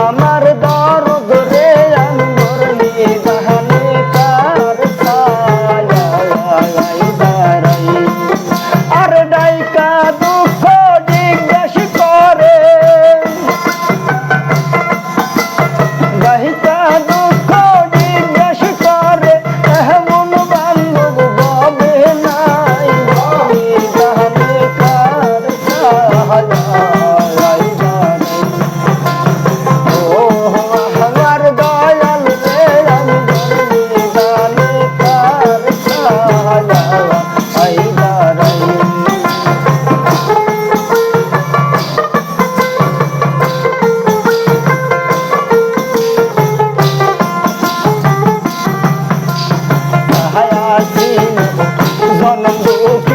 আমার জনম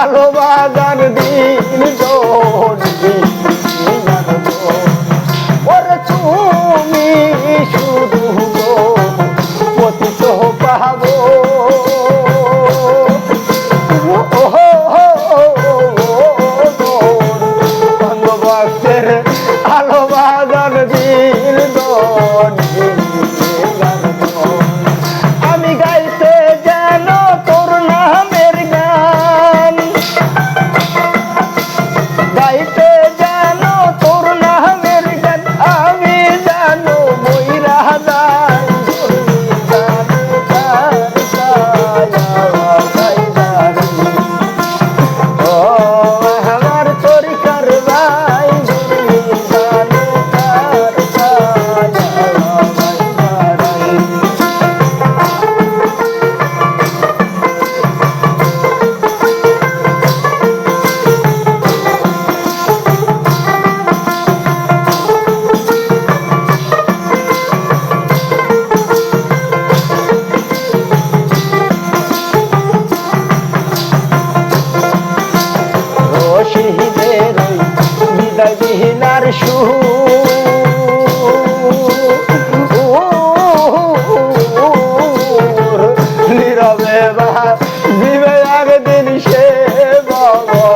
আলো বাগান নাই বিহীনার সুর। নীরবে বা দিবে একদিন সে বাবা